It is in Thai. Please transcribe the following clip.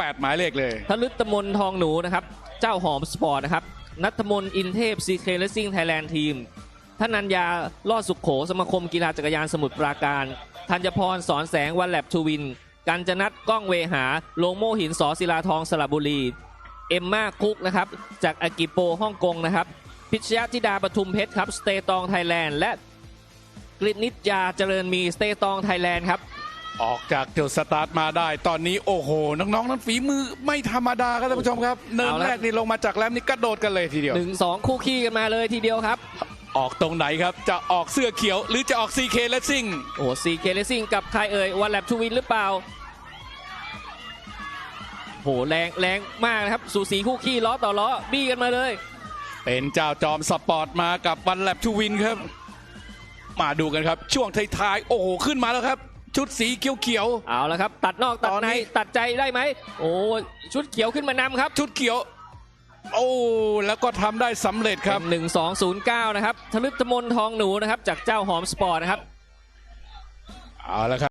8 หมายเลขเลย ทลึตมนทองหนูนะครับ เจ้าหอมสปอร์ตนะครับ นัทมนอินเทพซีเคเลซิ่งไทยแลนด์ทีมธนัญญาลอดสุขโข สมาคมกีฬาจักรยานสมุทรปราการ ธัญพรสอนแสงวันแลบทูวิน กัญจนัทก้องเวหาลงโมหินสอศิลาทองสระบุรี เอมมาคุกนะครับ จากอากิโปฮ่องกงนะครับ พิชยธิดาปทุมเพชรครับ สเตตองไทยแลนด์ และกฤษนิจยาเจริญมีสเตตองไทยแลนด์ครับ ออกจากจุดสตาร์ทมาได้ ตอนนี้โอ้โห น้องๆ นั้นฝีมือไม่ธรรมดาครับท่านผู้ชมครับ เนินเอาละแรกนี่ลงมาจากแรมนี่กระโดดกันเลยทีเดียวหนึ่งสองคู่ขี้กันมาเลยทีเดียวครับ ออกตรงไหนครับ จะออกเสื้อเขียว หรือจะออก CK และซิ่งโอ้ซีเคเลซิ่งกับใครเอ่ยวันแลบทูวินหรือเปล่าโหแรงแรงมากนะครับ สูสีคู่ขี้ล้อต่อล้อบี้กันมาเลย เป็นเจ้าจอมสปอร์ตมากับวันแลบทูวินครับ มาดูกันครับ ช่วงท้ายๆโอ้โหขึ้นมาแล้วครับ ชุดสีเขียว เอาละครับ ตัดนอกตัดตอนในนี้ ตัดใจได้ไหมโอ้ชุดเขียวขึ้นมานำครับๆชุดเขียว โอ้แล้วก็ทำได้สำเร็จครับ หนึ่งสองศูนย์เก้านะครับทลึตมนทองหนูนะครับ จากเจ้าหอมสปอร์ตนะครับ เอาละครับ